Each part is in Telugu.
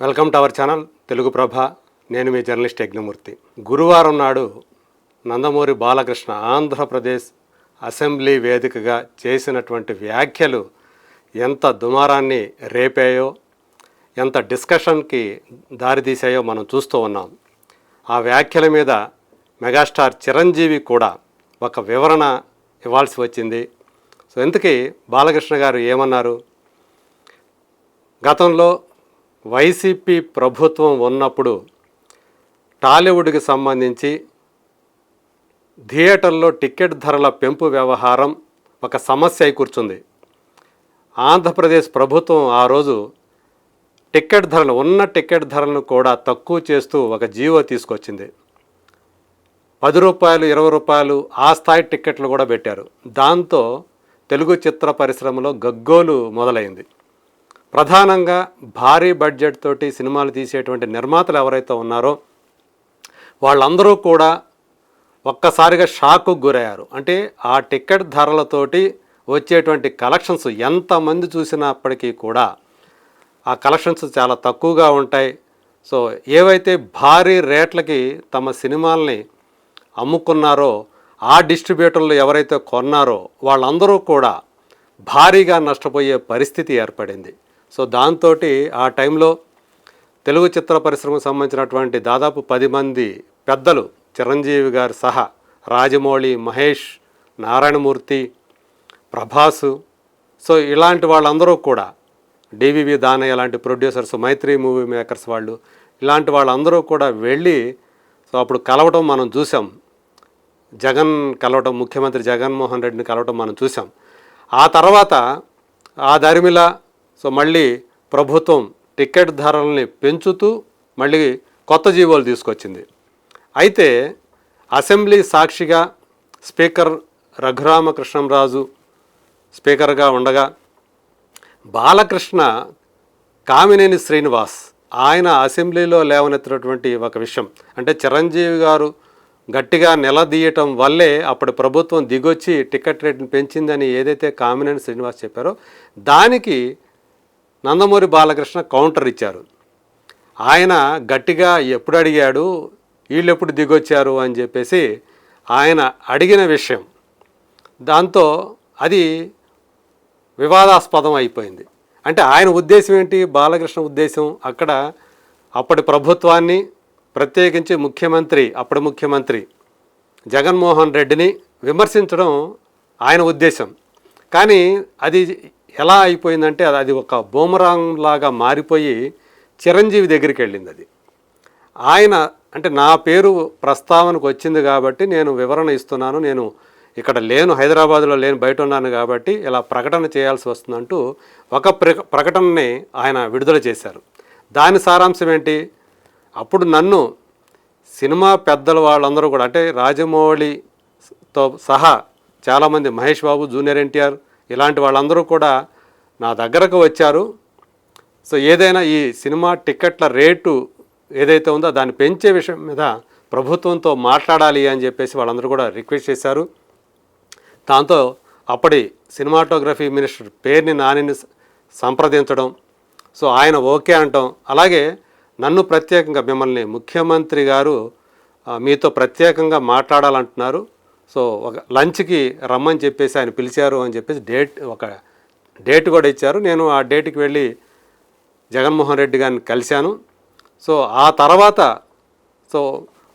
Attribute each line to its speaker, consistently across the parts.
Speaker 1: Welcome to our channel Telugu Prabha. నేను మీ జర్నలిస్ట్ యజ్ఞమూర్తి. గురువారం నాడు నందమూరి బాలకృష్ణ ఆంధ్రప్రదేశ్ అసెంబ్లీ వేదికగా చేసినటువంటి వ్యాఖ్యలు ఎంత దుమారాన్ని రేపాయో ఎంత డిస్కషన్కి దారితీసాయో మనం చూస్తూ ఉన్నాం. ఆ వ్యాఖ్యల మీద మెగాస్టార్ చిరంజీవి కూడా ఒక వివరణ ఇవ్వాల్సి వచ్చింది. సో ఇంతకీ బాలకృష్ణ గారు ఏమన్నారు? గతంలో వైసీపీ ప్రభుత్వం ఉన్నప్పుడు టాలీవుడ్కి సంబంధించి థియేటర్లో టికెట్ ధరల పెంపు వ్యవహారం ఒక సమస్య అయి కూర్చుంది ఆంధ్రప్రదేశ్ ప్రభుత్వం ఆ రోజు టికెట్ ధరలు ఉన్న టికెట్ ధరలను కూడా తక్కువ చేస్తూ ఒక జీవో తీసుకొచ్చింది. పది రూపాయలు ఇరవై రూపాయలు ఆ స్థాయి టిక్కెట్లు కూడా పెట్టారు. దాంతో తెలుగు చిత్ర పరిశ్రమలో గగ్గోలు మొదలైంది. ప్రధానంగా భారీ బడ్జెట్ తోటి సినిమాలు తీసేటువంటి నిర్మాతలు ఎవరైతే ఉన్నారో వాళ్ళందరూ కూడా ఒక్కసారిగా షాక్కు గురయ్యారు. అంటే ఆ టికెట్ ధరలతోటి వచ్చేటువంటి కలెక్షన్స్ ఎంతమంది చూసినప్పటికీ కూడా ఆ కలెక్షన్స్ చాలా తక్కువగా ఉంటాయి. సో ఏవైతే భారీ రేట్లకి తమ సినిమాల్ని అమ్ముకున్నారో ఆ డిస్ట్రిబ్యూటర్లు ఎవరైతే కొన్నారో వాళ్ళందరూ కూడా భారీగా నష్టపోయే పరిస్థితి ఏర్పడింది. సో దాంతో ఆ టైంలో తెలుగు చిత్ర పరిశ్రమకు సంబంధించినటువంటి దాదాపు పది మంది పెద్దలు చిరంజీవి గారు సహా రాజమౌళి మహేష్ నారాయణమూర్తి ప్రభాసు సో ఇలాంటి వాళ్ళందరూ కూడా డివివి దానయ్య లాంటి ప్రొడ్యూసర్స్ మైత్రి మూవీ మేకర్స్ వాళ్ళు ఇలాంటి వాళ్ళందరూ కూడా వెళ్ళి సో అప్పుడు కలవటం మనం చూసాం జగన్ కలవటం ముఖ్యమంత్రి జగన్మోహన్ రెడ్డిని కలవటం మనం చూసాం ఆ తర్వాత ఆ దరిమిల సో మళ్ళీ ప్రభుత్వం టికెట్ ధరల్ని పెంచుతూ మళ్ళీ కొత్త జీవోలు తీసుకొచ్చింది. అయితే అసెంబ్లీ సాక్షిగా స్పీకర్ రఘురామకృష్ణంరాజు స్పీకర్గా ఉండగా బాలకృష్ణ కామినేని శ్రీనివాస్ ఆయన అసెంబ్లీలో లేవనెత్తినటువంటి ఒక విషయం. అంటే చిరంజీవి గారు గట్టిగా నిలదీయటం వల్లే అప్పుడు ప్రభుత్వం దిగొచ్చి టికెట్ రేటును పెంచిందని ఏదైతే కామినేని శ్రీనివాస్ చెప్పారో దానికి నందమూరి బాలకృష్ణ కౌంటర్ ఇచ్చారు. ఆయన గట్టిగా ఎప్పుడు అడిగాడు వీళ్ళు ఎప్పుడు దిగొచ్చారు అని చెప్పేసి ఆయన అడిగిన విషయం. దాంతో అది వివాదాస్పదం అయిపోయింది. అంటే ఆయన ఉద్దేశం ఏంటి బాలకృష్ణ ఉద్దేశం? అక్కడ అప్పటి ప్రభుత్వాన్ని ప్రత్యేకించి ముఖ్యమంత్రి అప్పటి ముఖ్యమంత్రి జగన్మోహన్ రెడ్డిని విమర్శించడం ఆయన ఉద్దేశం. కానీ అది ఎలా అయిపోయిందంటే అది- అది ఒక బోమరాంగ్ లాగా మారిపోయి చిరంజీవి దగ్గరికి వెళ్ళింది అది. ఆయన అంటే నా పేరు ప్రస్తావనకు వచ్చింది కాబట్టి నేను వివరణ ఇస్తున్నాను. నేను ఇక్కడ లేను హైదరాబాద్లో లేను బయట ఉన్నాను కాబట్టి ఇలా ప్రకటన చేయాల్సి వస్తుందంటూ ఒక ప్ర- ప్రకటనని ఆయన విడుదల చేశారు. దాని సారాంశం ఏంటి? అప్పుడు నన్ను సినిమా పెద్దల వాళ్ళందరూ కూడా అంటే రాజమౌళితో సహా చాలామంది మహేష్ బాబు జూనియర్ ఎన్టీఆర్ ఇలాంటి వాళ్ళందరూ కూడా నా దగ్గరకు వచ్చారు. సో ఏదైనా ఈ సినిమా టిక్కెట్ల రేటు ఏదైతే ఉందో దాన్ని పెంచే విషయం మీద ప్రభుత్వంతో మాట్లాడాలి అని చెప్పేసి వాళ్ళందరూ కూడా రిక్వెస్ట్ చేశారు. దాంతో అప్పటి సినిమాటోగ్రఫీ మినిస్టర్ పేరుని నానిని సంప్రదించడం సో ఆయన ఓకే అంటాం. అలాగే నన్ను ప్రత్యేకంగా మిమ్మల్ని ముఖ్యమంత్రి గారు మీతో ప్రత్యేకంగా మాట్లాడాలంటున్నారు. సో ఒక లంచ్కి రమ్మని చెప్పేసి ఆయన పిలిచారు అని చెప్పేసి డేట్ ఒక డేట్ కూడా ఇచ్చారు. నేను ఆ డేట్కి వెళ్ళి జగన్మోహన్ రెడ్డి గారిని కలిశాను. సో ఆ తర్వాత సో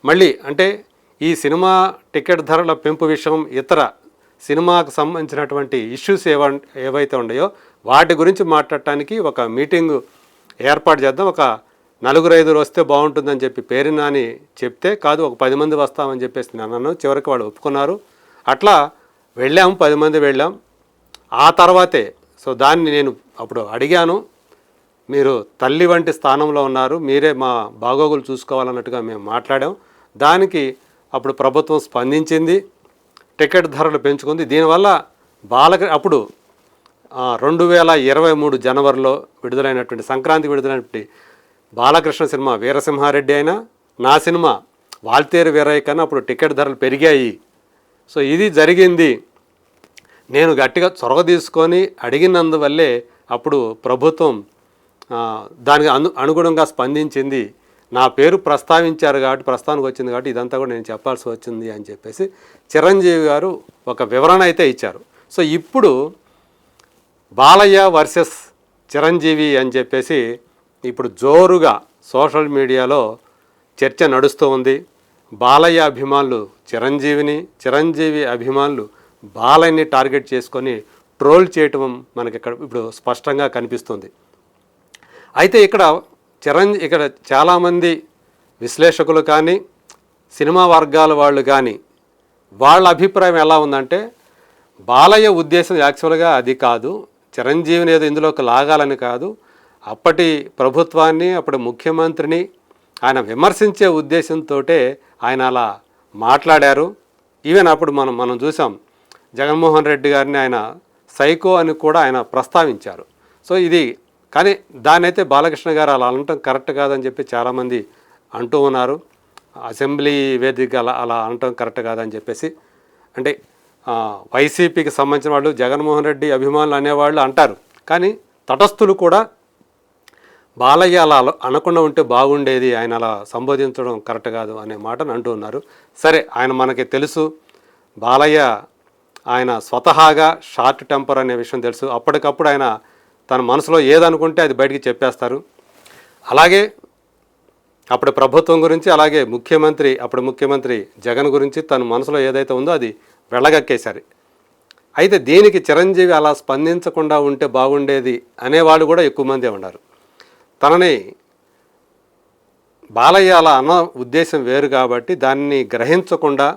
Speaker 1: మళ్ళీ అంటే ఈ సినిమా టికెట్ ధరల పెంపు విషయం ఇతర సినిమాకు సంబంధించినటువంటి ఇష్యూస్ ఏవ ఏవైతే ఉన్నాయో వాటి గురించి మాట్లాడటానికి ఒక మీటింగ్ ఏర్పాటు చేద్దాం. ఒక నలుగురు ఐదుగురు వస్తే బాగుంటుందని చెప్పి పేరు నాని చెప్తే కాదు ఒక పది మంది వస్తామని చెప్పేసి నేను అన్నాను. చివరికి వాళ్ళు ఒప్పుకున్నారు. అట్లా వెళ్ళాము పది మంది వెళ్ళాం. ఆ తర్వాతే సో దాన్ని నేను అప్పుడు అడిగాను. మీరు తల్లి వంటి స్థానంలో ఉన్నారు. మీరే మా బాగోగులు చూసుకోవాలన్నట్టుగా మేము మాట్లాడాం. దానికి అప్పుడు ప్రభుత్వం స్పందించింది. టికెట్ ధరలు పెంచుకుంది. దీనివల్ల బాలక అప్పుడు రెండు వేల ఇరవై మూడు జనవరిలో విడుదలైనటువంటి సంక్రాంతి విడుదలైనటువంటి బాలకృష్ణ సినిమా వీరసింహారెడ్డి అయినా నా సినిమా వాల్తేరు వీరయ్య కన్నా అప్పుడు టికెట్ ధరలు పెరిగాయి. సో ఇది జరిగింది. నేను గట్టిగా చొరవ తీసుకొని అడిగినందువల్లే అప్పుడు ప్రభుత్వం దానికి అను అనుగుణంగా స్పందించింది. నా పేరు ప్రస్తావించారు కాబట్టి ప్రస్తావనకు వచ్చింది కాబట్టి ఇదంతా కూడా నేను చెప్పాల్సి వచ్చింది అని చెప్పేసి చిరంజీవి గారు ఒక వివరణ అయితే ఇచ్చారు. సో ఇప్పుడు బాలయ్య వర్సెస్ చిరంజీవి అని చెప్పేసి ఇప్పుడు జోరుగా సోషల్ మీడియాలో చర్చ నడుస్తూ ఉంది. బాలయ్య అభిమానులు చిరంజీవిని చిరంజీవి అభిమానులు బాలయ్యని టార్గెట్ చేసుకొని ట్రోల్ చేయటం మనకి ఇక్కడ ఇప్పుడు స్పష్టంగా కనిపిస్తుంది. అయితే ఇక్కడ చిరంజీ ఇక్కడ చాలామంది విశ్లేషకులు కానీ సినిమా వర్గాల వాళ్ళు కానీ వాళ్ళ అభిప్రాయం ఎలా ఉందంటే బాలయ్య ఉద్దేశం యాక్చువల్గా అది కాదు. చిరంజీవిని ఏదో ఇందులోకి లాగాలని కాదు. అప్పటి ప్రభుత్వాన్ని అప్పటి ముఖ్యమంత్రిని ఆయన విమర్శించే ఉద్దేశంతో ఆయన అలా మాట్లాడారు. ఈవెన్ అప్పుడు మనం మనం చూసాం జగన్మోహన్ రెడ్డి గారిని ఆయన సైకో అని కూడా ఆయన ప్రస్తావించారు. సో ఇది కానీ దానైతే అయితే బాలకృష్ణ గారు అలా అనటం కరెక్ట్ కాదని చెప్పి చాలామంది అంటూ ఉన్నారు. అసెంబ్లీ వేదిక అలా అలా అనటం కరెక్ట్ కాదని చెప్పేసి. అంటే వైసీపీకి సంబంధించిన వాళ్ళు జగన్మోహన్ రెడ్డి అభిమానులు అనేవాళ్ళు అంటారు. కానీ తటస్థులు కూడా బాలయ్య అలా అనకుండా ఉంటే బాగుండేది ఆయన అలా సంబోధించడం కరెక్ట్ కాదు అనే మాటను అంటూ ఉన్నారు. సరే ఆయన మనకి తెలుసు. బాలయ్య ఆయన స్వతహాగా షార్ట్ టెంపర్ అనే విషయం తెలుసు. అప్పటికప్పుడు ఆయన తన మనసులో ఏదనుకుంటే అది బయటికి చెప్పేస్తారు. అలాగే అప్పుడు ప్రభుత్వం గురించి అలాగే ముఖ్యమంత్రి అప్పుడు ముఖ్యమంత్రి జగన్ గురించి తన మనసులో ఏదైతే ఉందో అది వెళ్ళగక్కేశారు అయితే దీనికి చిరంజీవి అలా స్పందించకుండా ఉంటే బాగుండేది అనేవాళ్ళు కూడా ఎక్కువ మందే ఉన్నారు. తనని బాలయ్యాల అన్న ఉద్దేశం వేరు కాబట్టి దాన్ని గ్రహించకుండా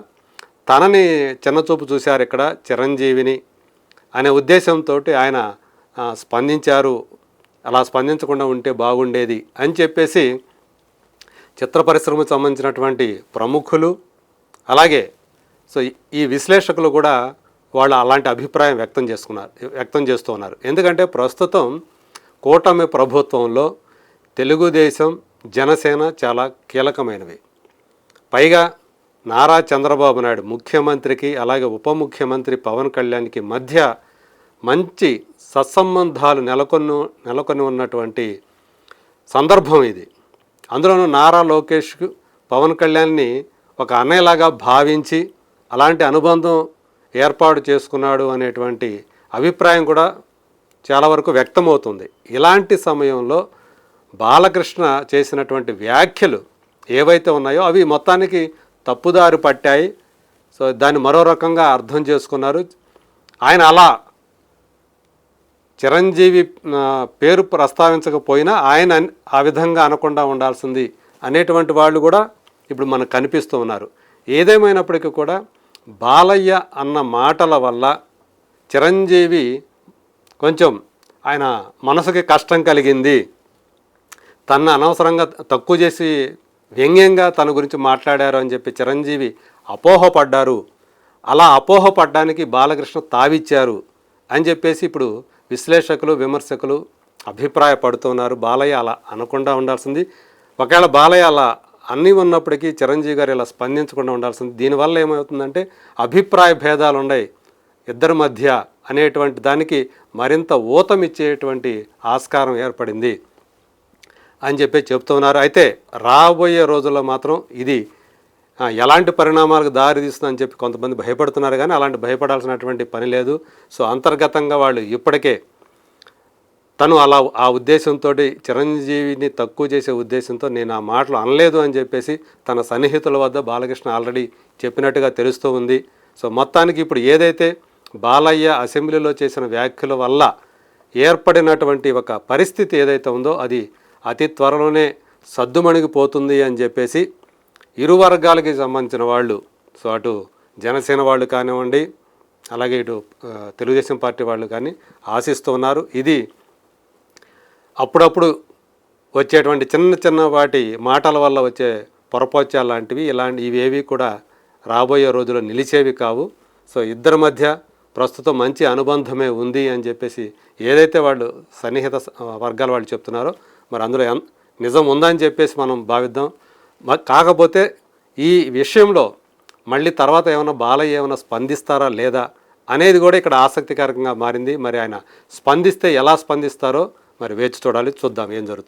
Speaker 1: తనని చిన్నచూపు చూశారు ఇక్కడ చిరంజీవిని అనే ఉద్దేశంతో ఆయన స్పందించారు. అలా స్పందించకుండా ఉంటే బాగుండేది అని చెప్పేసి చిత్ర పరిశ్రమకు సంబంధించినటువంటి ప్రముఖులు అలాగే సో ఈ- ఈ విశ్లేషకులు కూడా వాళ్ళు అలాంటి అభిప్రాయం వ్యక్తం చేసుకున్నారు వ్యక్తం చేస్తూ ఉన్నారు. ఎందుకంటే ప్రస్తుతం కూటమి ప్రభుత్వంలో తెలుగుదేశం జనసేన చాలా కీలకమైనవి. పైగా నారా చంద్రబాబు నాయుడు ముఖ్యమంత్రికి అలాగే ఉప ముఖ్యమంత్రి పవన్ కళ్యాణ్కి మధ్య మంచి సత్సంబంధాలు నెలకొన్న నెలకొని ఉన్నటువంటి సందర్భం ఇది. అందులోనూ నారా లోకేష్ పవన్ కళ్యాణ్ని ఒక అన్నయ్యలాగా భావించి అలాంటి అనుబంధం ఏర్పాటు చేసుకున్నాడు అనేటువంటి అభిప్రాయం కూడా చాలా వరకు వ్యక్తమవుతుంది. ఇలాంటి సమయంలో బాలకృష్ణ చేసినటువంటి వ్యాఖ్యలు ఏవైతే ఉన్నాయో అవి మొత్తానికి తప్పుదారి పట్టాయి. సో దాన్ని మరో రకంగా అర్థం చేసుకున్నారు. ఆయన అలా చిరంజీవి పేరు ప్రస్తావించకపోయినా ఆయన ఆ విధంగా అనకుండా ఉండాల్సింది అనేటువంటి వాళ్ళు కూడా ఇప్పుడు మనకు కనిపిస్తూ ఉన్నారు. ఏదేమైనప్పటికీ కూడా బాలయ్య అన్న మాటల వల్ల చిరంజీవి కొంచెం ఆయన మనసుకి కష్టం కలిగింది. తన అనవసరంగా తక్కువ చేసి వ్యంగ్యంగా తన గురించి మాట్లాడారు అని చెప్పి చిరంజీవి అపోహపడ్డారు. అలా అపోహపడ్డానికి బాలకృష్ణ తావిచ్చారు అని చెప్పేసి ఇప్పుడు విశ్లేషకులు విమర్శకులు అభిప్రాయపడుతున్నారు. బాలయ్య అలా అనకుండా ఉండాల్సింది. ఒకవేళ బాలయ్య అలా అన్నీ ఉన్నప్పటికీ చిరంజీవి గారు ఇలా స్పందించకుండా ఉండాల్సింది. దీనివల్ల ఏమవుతుందంటే అభిప్రాయ భేదాలు ఉన్నాయి ఇద్దరి మధ్య అనేటువంటి దానికి మరింత ఊతమిచ్చేటువంటి ఆస్కారం ఏర్పడింది. అని చెప్పి చెప్తున్నారు. అయితే రాబోయే రోజుల్లో మాత్రం ఇది ఎలాంటి పరిణామాలకు దారి తీస్తుందని చెప్పి కొంతమంది భయపడుతున్నారు కానీ అలాంటి భయపడాల్సినటువంటి పని లేదు. సో అంతర్గతంగా వాళ్ళు ఇప్పటికే తను అలా ఆ ఉద్దేశంతో చిరంజీవిని తక్కువ చేసే ఉద్దేశంతో నేను ఆ మాటలు అనలేదు అని చెప్పేసి తన సన్నిహితుల వద్ద బాలకృష్ణ ఆల్రెడీ చెప్పినట్టుగా తెలుస్తూ ఉంది. సో మొత్తానికి ఇప్పుడు ఏదైతే బాలయ్య అసెంబ్లీలో చేసిన వ్యాఖ్యల వల్ల ఏర్పడినటువంటి ఒక పరిస్థితి ఏదైతే ఉందో అది అతి త్వరలోనే సద్దుమణిగిపోతుంది అని చెప్పేసి ఇరు వర్గాలకి సంబంధించిన వాళ్ళు సో అటు జనసేన వాళ్ళు కానివ్వండి అలాగే ఇటు తెలుగుదేశం పార్టీ వాళ్ళు కానీ ఆశిస్తూ ఉన్నారు. ఇది అప్పుడప్పుడు వచ్చేటువంటి చిన్న చిన్న వాటి మాటల వల్ల వచ్చే పొరపోత్యాలు లాంటివి ఇలాంటి ఇవేవి కూడా రాబోయే రోజుల్లో నిలిచేవి కావు. సో ఇద్దరి మధ్య ప్రస్తుతం మంచి అనుబంధమే ఉంది అని చెప్పేసి ఏదైతే వాళ్ళు సన్నిహిత వర్గాల వాళ్ళు చెప్తున్నారో మరి అందులో నిజం ఉందని చెప్పేసి మనం భావిద్దాం. మ- కాకపోతే ఈ విషయంలో మళ్ళీ తర్వాత ఏమైనా బాలయ్య ఏమైనా స్పందిస్తారా లేదా అనేది కూడా ఇక్కడ ఆసక్తికరంగా మారింది. మరి ఆయన స్పందిస్తే ఎలా స్పందిస్తారో మరి వేచి చూడాలి చూద్దాం ఏం జరుగుతుంది.